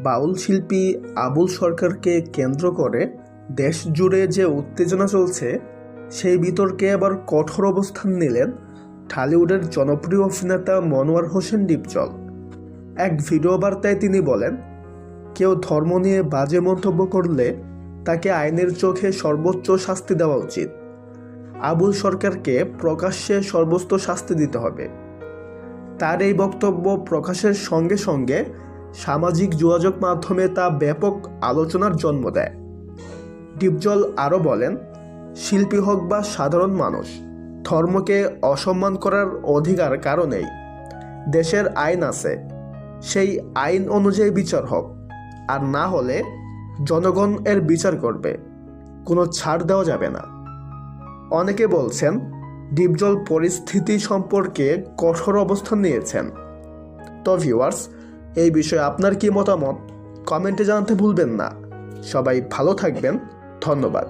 বাউল শিল্পী আবুল সরকারকে কেন্দ্র করে দেশ জুড়ে যে উত্তেজনা চলছে, সেই বিতর্কে আবার কঠোর অবস্থান নিলেন ঢালিউডের জনপ্রিয় অভিনেতা মনোয়ার হোসেন ডিপজল। এক ভিডিও বার্তায় তিনি বলেন, কেউ ধর্ম নিয়ে বাজে মন্তব্য করলে তাকে আইনের চোখে সর্বোচ্চ শাস্তি দেওয়া উচিত। আবুল সরকারকে প্রকাশ্যে সর্বোচ্চ শাস্তি দিতে হবে। তার এই বক্তব্য প্রকাশের সঙ্গে সঙ্গে সামাজিক যোগাযোগ মাধ্যমে তা ব্যাপক আলোচনার জন্ম দেয়। ডিপজল আরও বলেন, শিল্পী হোক বা সাধারণ মানুষ, ধর্মকে অসম্মান করার অধিকার কারণেই দেশের আইন আছে। সেই আইন অনুযায়ী বিচার হোক, আর না হলে জনগণ এর বিচার করবে। কোনো ছাড় দেওয়া যাবে না। অনেকে বলছেন, ডিপজল পরিস্থিতি সম্পর্কে কঠোর অবস্থান নিয়েছেন। তো ভিউয়ার্স এই বিষয়ে আপনার কি মতামত? কমেন্টে জানাতে ভুলবেন না। সবাই ভালো থাকবেন। ধন্যবাদ।